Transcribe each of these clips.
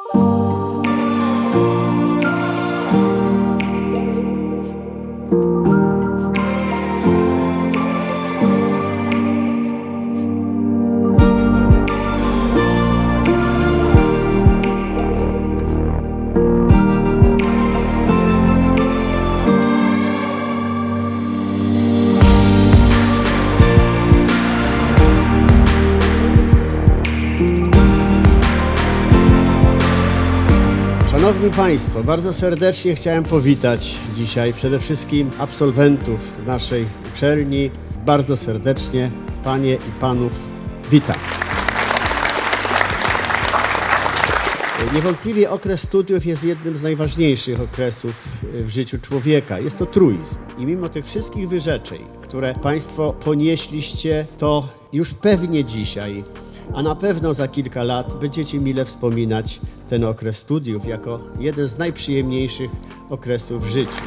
Música Szanowni Państwo, bardzo serdecznie chciałem powitać dzisiaj przede wszystkim absolwentów naszej uczelni. Bardzo serdecznie Panie i Panów witam. Niewątpliwie okres studiów jest jednym z najważniejszych okresów w życiu człowieka. Jest to truizm. I mimo tych wszystkich wyrzeczeń, które Państwo ponieśliście, to już pewnie dzisiaj, a na pewno za kilka lat będziecie mile wspominać ten okres studiów jako jeden z najprzyjemniejszych okresów w życiu.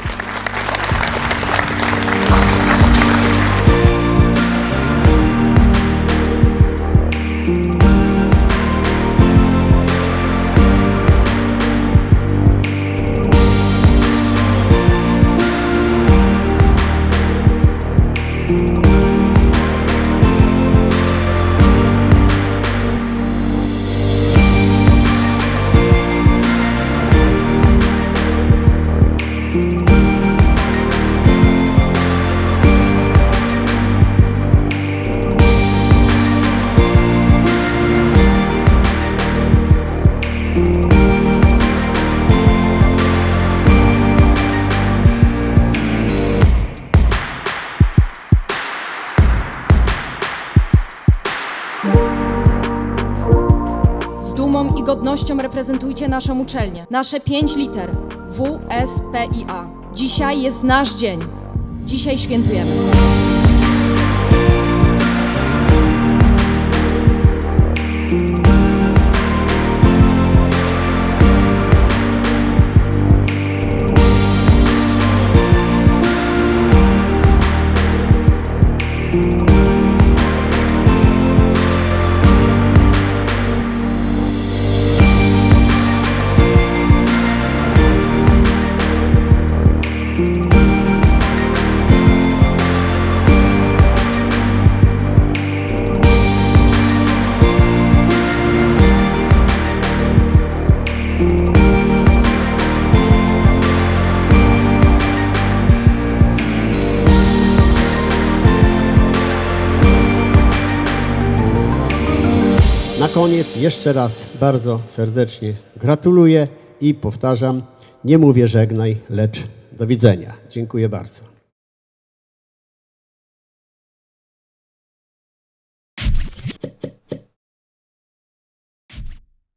Z dumą i godnością reprezentujcie naszą uczelnię. Nasze pięć liter WSPIA. Dzisiaj jest nasz dzień. Dzisiaj świętujemy. Na koniec jeszcze raz bardzo serdecznie gratuluję i powtarzam, nie mówię żegnaj, lecz do widzenia. Dziękuję bardzo.